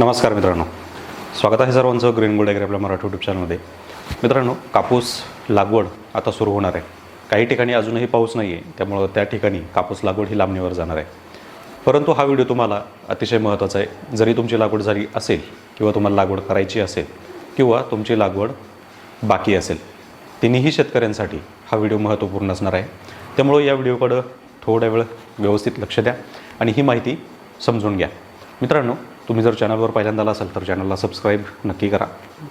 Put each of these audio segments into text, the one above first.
नमस्कार मित्रांनो. स्वागत आहे सर्वांचं ग्रीन गोल्ड ॲग्री आपल्या मराठी युट्यूब चॅनलमध्ये मित्रांनो कापूस लागवड आता सुरू होणार आहे. काही ठिकाणी अजूनही पाऊस नाही आहे त्यामुळं त्या ठिकाणी कापूस लागवड ही लांबणीवर जाणार आहे. परंतु हा व्हिडिओ तुम्हाला अतिशय महत्त्वाचा आहे. जरी तुमची लागवड झाली असेल किंवा तुम्हाला लागवड करायची असेल किंवा तुमची लागवड बाकी असेल तिन्हीही शेतकऱ्यांसाठी हा व्हिडिओ महत्त्वपूर्ण असणार आहे. त्यामुळं या व्हिडिओकडं थोड्या वेळ व्यवस्थित लक्ष द्या आणि ही माहिती समजून घ्या. मित्रांनो तुम्ही जर चॅनलवर पहिल्यांदा असाल तर चॅनलला सबस्क्राईब नक्की करा.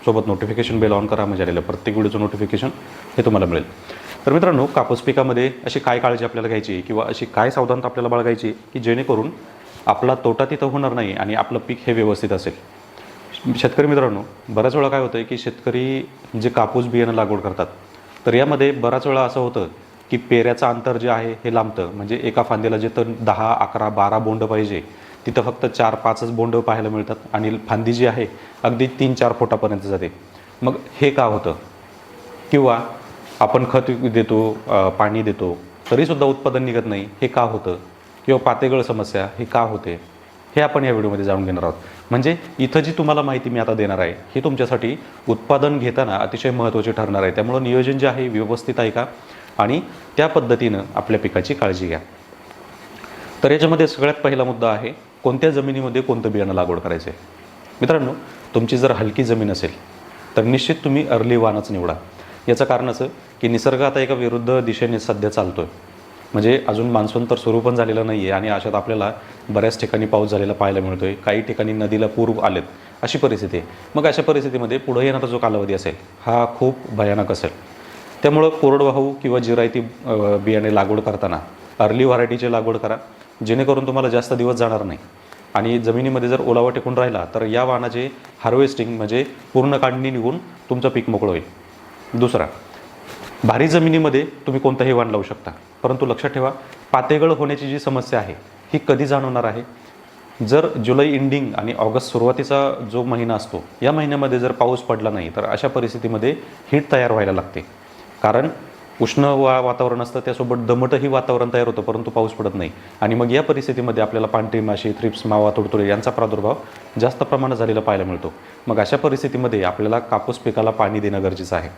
सोबत नोटिफिकेशन बेल ऑन करा म्हणजे आलेलं प्रत्येक व्हिडिओचं नोटिफिकेशन हे तुम्हाला मिळेल. तर मित्रांनो कापूस पिकामध्ये अशी काय काळजी आपल्याला घ्यायची किंवा अशी काय सावधानता आपल्याला बाळगायची की जेणेकरून आपला तोटा तिथं होणार नाही आणि आपलं पीक हे व्यवस्थित असेल? शेतकरी मित्रांनो बऱ्याच वेळा काय होतं की शेतकरी जे कापूस बियाणं लागवड करतात तर यामध्ये बराच वेळा असं होतं की पेऱ्याचं अंतर जे आहे हे लांबतं. म्हणजे एका फांदीला जिथं दहा अकरा बारा बोंड पाहिजे तिथं फक्त चार पाचच बोंड पाहायला मिळतात आणि फांदी जी आहे अगदी तीन चार फुटापर्यंत जाते. मग हे का होतं? किंवा आपण खत देतो पाणी देतो तरीसुद्धा उत्पादन निघत नाही हे का होतं? किंवा पातेगळ समस्या हे का होते? हे आपण या व्हिडिओमध्ये जाणून घेणार आहोत. म्हणजे इथं जी तुम्हाला माहिती मी आता देणार आहे ही तुमच्यासाठी उत्पादन घेताना अतिशय महत्त्वाची ठरणार आहे. त्यामुळं नियोजन जे आहे व्यवस्थित आहे का आणि त्या पद्धतीनं आपल्या पिकाची काळजी घ्या. तर याच्यामध्ये सगळ्यात पहिला मुद्दा आहे कोणत्या जमिनीमध्ये कोणतं बियाणं लागवड करायचं आहे मित्रांनो तुमची जर हलकी जमीन असेल तर निश्चित तुम्ही अर्ली वानच निवडा. याचं कारण असं की निसर्ग आता एका विरुद्ध दिशेने सध्या चालतो आहे म्हणजे अजून मान्सून तर सुरू पण झालेलं नाही आहे आणि अशात आपल्याला बऱ्याच ठिकाणी पाऊस झालेला पाहायला मिळतो आहे काही ठिकाणी नदीला पूर आलेत अशी परिस्थिती आहे. मग अशा परिस्थितीमध्ये पुढे येणारा जो कालावधी असेल हा खूप भयानक असेल. त्यामुळं कोरडवाहू किंवा जिरायती बियाणे लागवड करताना अर्ली व्हरायटीची लागवड करा. जेणेकरून तुम्हाला जास्त दिवस जाणार नाही. आणि जमिनीमध्ये जर ओलावा टिकून राहिला तर या वाहनाचे हार्वेस्टिंग म्हणजे पूर्ण काढणी निघून तुमचं पीक मोकळं होईल. दुसरा भारी जमिनीमध्ये तुम्ही कोणतंही वाण लावू शकता. परंतु लक्षात ठेवा पातेगळ होण्याची जी समस्या आहे ही कधी जाणवणार आहे? जर जुलै इंडिंग आणि ऑगस्ट सुरुवातीचा जो महिना असतो या महिन्यामध्ये जर पाऊस पडला नाही तर अशा परिस्थितीमध्ये हीट तयार व्हायला लागते. कारण उष्ण वा वातावरण असतं त्यासोबत दमटही वातावरण तयार होतं परंतु पाऊस पडत नाही. आणि मग या परिस्थितीमध्ये आपल्याला पांढरी माशी थ्रिप्स मावा तुडतुडे यांचा प्रादुर्भाव जास्त प्रमाणात झालेला पाहायला मिळतो. मग अशा परिस्थितीमध्ये आपल्याला कापूस पिकाला पाणी देणं गरजेचं आहे.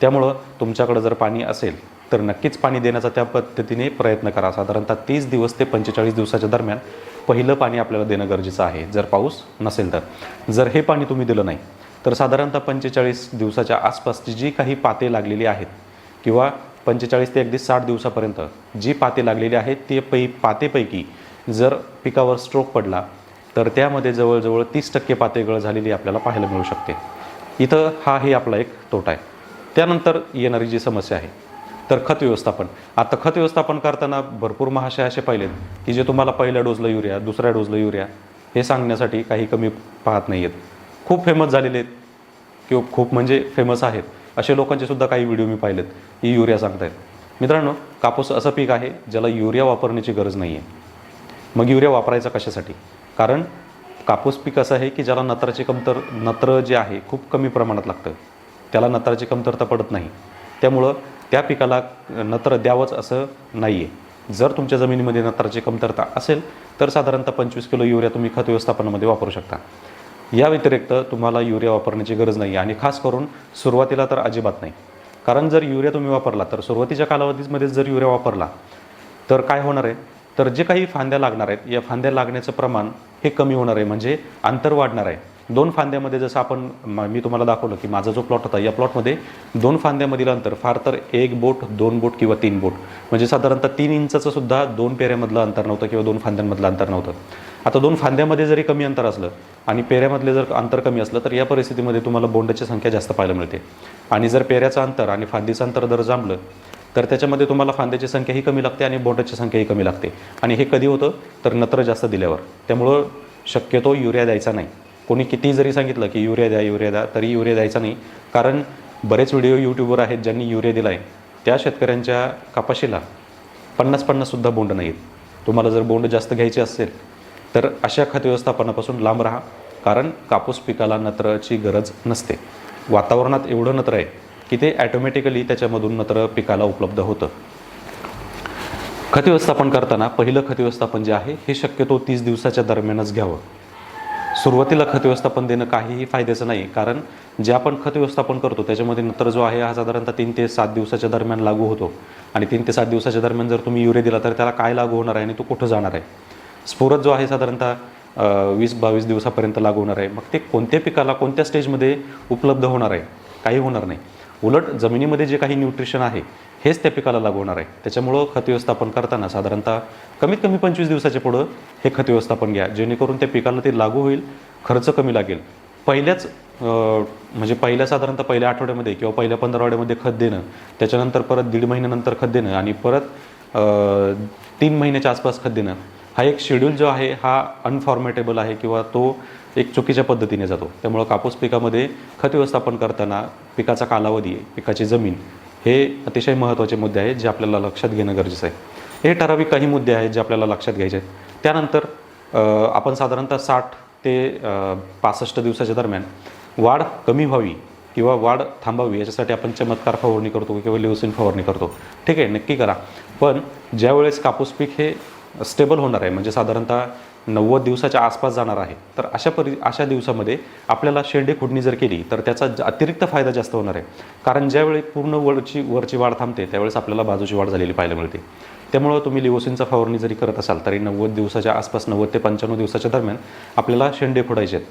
त्यामुळं तुमच्याकडं जर पाणी असेल तर नक्कीच पाणी देण्याचा त्या पद्धतीने प्रयत्न करा. साधारणतः तीस दिवस ते पंचेचाळीस दिवसाच्या दरम्यान पहिलं पाणी आपल्याला देणं गरजेचं आहे. जर पाऊस नसेल तर. जर हे पाणी तुम्ही दिलं नाही तर साधारणतः पंचेचाळीस दिवसाच्या आसपासची जी काही पाते लागलेली आहेत किंवा पंचेचाळीस ते अगदी साठ दिवसापर्यंत जी पाते लागलेली आहेत ते पै पातेपैकी जर पिकावर स्ट्रोक पडला तर त्यामध्ये जवळजवळ तीस टक्के पातेगळ झालेली आपल्याला पाहायला मिळू शकते. इथं हा हे आपला एक तोटा आहे. त्यानंतर येणारी जी समस्या आहे तर खत व्यवस्थापन. आता खत व्यवस्थापन करताना भरपूर महाशय असे पाहिलेत की जे तुम्हाला पहिल्या डोजला युरिया दुसऱ्या डोजला युरिया हे सांगण्यासाठी काही कमी पाहत नाही आहेत खूप फेमस झालेले आहेत किंवा खूप म्हणजे फेमस आहेत. असे लोकांचे सुद्धा काही व्हिडिओ मी पाहिलेत ही युरिया सांगतायत. मित्रांनो कापूस असं पीक आहे ज्याला युरिया वापरण्याची गरज नाही आहे मग युरिया वापरायचा कशासाठी? कारण कापूस पीक असं आहे की ज्याला नत्राची कमतर नत्र जे आहे खूप कमी प्रमाणात लागतं. त्याला नत्राची कमतरता पडत नाही. त्यामुळं त्या पिकाला नत्र द्यावंच असं नाही आहे जर तुमच्या जमिनीमध्ये नत्राची कमतरता असेल तर साधारणतः पंचवीस किलो युरिया तुम्ही खत व्यवस्थापनामध्ये वापरू शकता. या व्यतिरिक्त तुम्हाला युरिया वापरण्याची गरज नाही आणि खास करून सुरुवातीला तर अजिबात नाही. कारण जर युरिया तुम्ही वापरला तर सुरुवातीच्या कालावधीमध्ये जर युरिया वापरला तर काय होणार आहे? तर जे काही फांद्या लागणार आहेत या फांद्या लागण्याचं प्रमाण हे कमी होणार आहे म्हणजे अंतर वाढणार आहे. दोन फांद्यामध्ये जसं आपण म- मी तुम्हाला दाखवलं की माझा जो प्लॉट होता या प्लॉटमध्ये दोन फांद्यामधील अंतर फार तर एक बोट दोन बोट किंवा तीन बोट. म्हणजे साधारणतः तीन इंचाचं सुद्धा दोन पेऱ्यामधलं अंतर नव्हतं किंवा दोन फांद्यांमधलं अंतर नव्हतं. आता दोन फांद्यामध्ये जरी कमी अंतर असलं आणि पेऱ्यामधले जर अंतर कमी असलं तर या परिस्थितीमध्ये तुम्हाला बोंडाची संख्या जास्त पाहायला मिळते. आणि जर पेऱ्याचं अंतर आणि फांदीचं अंतर जर जमलं तर त्याच्यामध्ये तुम्हाला फांद्याची संख्याही कमी लागते आणि बोंडाची संख्याही कमी लागते. आणि हे कधी होतं? तर नत्र जास्त दिल्यावर. त्यामुळं शक्यतो युरिया द्यायचा नाही. कोणी किती जरी सांगितलं की युरिया द्या युरिया द्या तरी युरिया द्यायचा नाही. कारण बरेच व्हिडिओ यूट्यूबवर आहेत ज्यांनी युरिया दिला आहे त्या शेतकऱ्यांच्या कपाशीला पन्नास पन्नाससुद्धा बोंड नाहीत. तुम्हाला जर बोंड जास्त घ्यायचे असेल तर अशा खत व्यवस्थापनापासून लांब राहा. कारण कापूस पिकाला नत्राची गरज नसते. वातावरणात एवढं नत्र आहे की ते ॲटोमॅटिकली त्याच्यामधून नत्र पिकाला उपलब्ध होतं. खत व्यवस्थापन करताना पहिलं खत व्यवस्थापन जे आहे हे शक्यतो तीस दिवसाच्या दरम्यानच घ्यावं. सुरुवातीला खत व्यवस्थापन देणं काहीही फायद्याचं नाही. कारण जे आपण खत व्यवस्थापन करतो त्याच्यामध्ये नंतर जो आहे हा साधारणतः तीन ते सात दिवसाच्या दरम्यान लागू होतो. आणि तीन ते सात दिवसाच्या दरम्यान जर तुम्ही युरिया दिला तर त्याला काय लागू होणार आहे आणि तो कुठं जाणार आहे? स्फुरत जो आहे साधारणतः वीस बावीस दिवसापर्यंत लागू होणार आहे. मग ते कोणत्या पिकाला कोणत्या स्टेजमध्ये उपलब्ध होणार आहे? काही होणार नाही. उलट जमिनीमध्ये जे काही न्यूट्रिशन आहे हेच त्या पिकाला लागू होणार आहे. त्याच्यामुळं खत व्यवस्थापन करताना साधारणतः कमीत कमी पंचवीस दिवसाच्या पुढं हे खत व्यवस्थापन घ्या. जेणेकरून त्या पिकाला ते लागू होईल खर्च कमी लागेल. पहिल्याच म्हणजे पहिल्या साधारणतः पहिल्या आठवड्यामध्ये किंवा पहिल्या पंधरावड्यामध्ये खत देणं त्याच्यानंतर परत दीड महिन्यानंतर खत देणं आणि परत तीन महिन्याच्या आसपास खत देणं हा एक शेड्यूल जो आहे हा अनफॉर्मेटेबल आहे किंवा तो एक चुकीच्या पद्धतीने जातो. त्यामुळं कापूस पिकामध्ये खत व्यवस्थापन करताना पिकाचा कालावधी पिकाची जमीन हे अतिशय महत्त्वाचे मुद्दे आहेत जे आपल्याला लक्षात घेणं गरजेचं आहे. हे ठराविक काही मुद्दे आहेत जे आपल्याला लक्षात घ्यायचे आहेत. त्यानंतर आपण साधारणतः साठ ते पासष्ट दिवसाच्या दरम्यान वाढ कमी व्हावी किंवा वाढ थांबावी याच्यासाठी आपण चमत्कार फवारणी करतो किंवा लिवसिन फवारणी करतो. ठीक आहे नक्की करा. पण ज्यावेळेस कापूस पीक हे स्टेबल होणार आहे. म्हणजे साधारणतः नव्वद दिवसाच्या आसपास जाणार आहे. तर अशा परि अशा दिवसामध्ये आपल्याला शेंडे खुडणी जर केली तर त्याचा अतिरिक्त फायदा जास्त होणार आहे. कारण ज्यावेळी पूर्ण वरची वरची वाढ थांबते त्यावेळेस आपल्याला बाजूची वाढ झालेली पाहायला मिळते. त्यामुळं तुम्ही लिओसिनचा फवारणी जरी करत असाल तरी नव्वद दिवसाच्या आसपास नव्वद ते पंच्याण्णव दिवसाच्या दरम्यान आपल्याला शेंडे फोडायचे आहेत.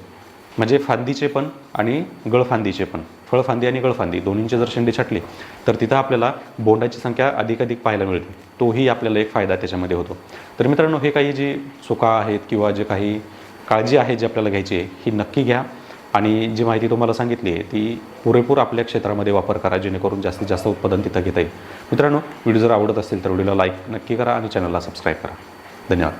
म्हणजे फांदीचे पण आणि गळफांदीचे पण. फळफांदी आणि गळफांदी दोन्हींचे जर शेंडे छाटले तर तिथं आपल्याला बोंडाची संख्या अधिकाधिक पाहायला मिळते. तोही आपल्याला एक फायदा त्याच्यामध्ये होतो. तर मित्रांनो हे काही जी चुका आहेत किंवा जे काही काळजी आहे जी आपल्याला घ्यायची आहे ही नक्की घ्या. आणि जी माहिती तुम्हाला सांगितली आहे ती पुरेपूर आपल्या क्षेत्रामध्ये वापर करा जेणेकरून जास्तीत जास्त उत्पादन तिथं घेता येईल. मित्रांनो व्हिडिओ जर आवडत असेल तर व्हिडिओला लाईक नक्की करा आणि चॅनलला सबस्क्राईब करा. धन्यवाद.